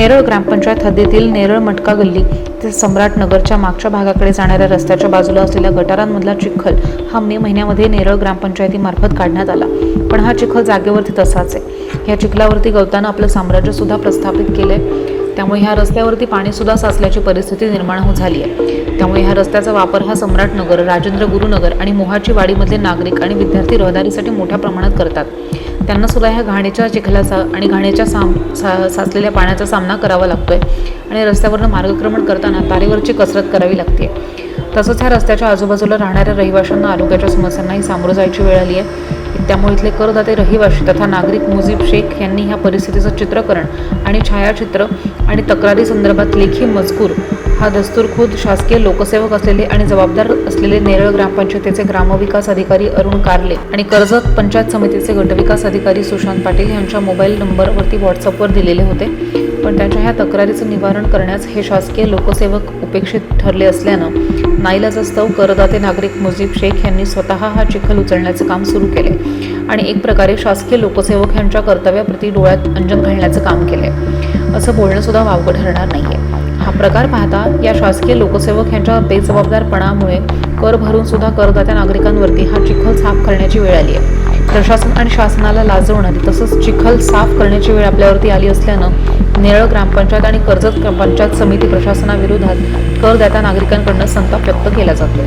नेरळ ग्रामपंचायत हद्दीतील नेरळ मटका गल्ली ते सम्राट नगरच्या मागच्या भागाकडे जाणाऱ्या रस्त्याच्या बाजूला असलेल्या गटारांमधला चिखल हा मे महिन्यामध्ये नेरळ ग्रामपंचायतीमार्फत काढण्यात आला. पण हा चिखल जागेवरती तसाच आहे. या चिखलावरती गवतानं आपलं साम्राज्यसुद्धा प्रस्थापित केलं आहे त्यामुळे ह्या रस्त्यावरती पाणीसुद्धा साचल्याची परिस्थिती निर्माण झाली आहे त्यामुळे ह्या रस्त्याचा वापर हा सम्राटनगर राजेंद्र गुरुनगर आणि मोहाची वाडीमधले नागरिक आणि विद्यार्थी रहदारीसाठी मोठ्या प्रमाणात करतात. त्यांना सुद्धा ह्या घाणीच्या चिखलाचा आणि घाणीच्या साम सा साचलेल्या पाण्याचा सामना करावा लागतोय आणि रस्त्यावरनं मार्गक्रमण करताना तारेवरची कसरत करावी लागते. तसंच ह्या रस्त्याच्या आजूबाजूला राहणाऱ्या रहिवाशांना आरोग्याच्या समस्यांनाही सामोरं जायची वेळ आली आहे त्यामुळे इथले करदाते रहिवाशी तथा नागरिक मुजीब शेख यांनी ह्या परिस्थितीचं चित्रकरण आणि छायाचित्र आणि तक्रारी संदर्भात लेखी मजकूर हा दस्तूरखुद शासकीय लोकसेवक असलेले आणि जबाबदार असलेले नेरळ ग्रामपंचायतीचे ग्रामविकास अधिकारी अरुण कारले आणि कर्जत पंचायत समितीचे गटविकास अधिकारी सुशांत पाटील यांच्या मोबाईल नंबरवरती व्हॉट्सअपवर दिलेले होते. पण त्यांच्या ह्या तक्रारीचं निवारण करण्यास हे शासकीय लोकसेवक उपेक्षित ठरले असल्यानं नाईलाजास्तव करदाते नागरिक मुजीब शेख यांनी स्वतः हा चिखल उचलण्याचं काम सुरू केले आणि एक प्रकारे शासकीय लोकसेवक यांच्या कर्तव्याप्रती डोळ्यात अंजन घालण्याचं काम केले असं बोलणं सुद्धा वावगं ठरणार नाहीये. हा प्रकार पाहता या शासकीय लोकसेवक यांच्या बेजबाबदारपणामुळे कर भरून सुद्धा करदात्या नागरिकांवरती हा चिखल साफ करण्याची वेळ आली आहे. प्रशासन आणि शासनाला लाजवणारी तसंच चिखल साफ करण्याची वेळ आपल्यावरती आली असल्यानं नेरळ ग्रामपंचायत आणि कर्जत पंचायत समिती प्रशासनाविरोधात करदात्या नागरिकांकडनं संताप व्यक्त केला जातो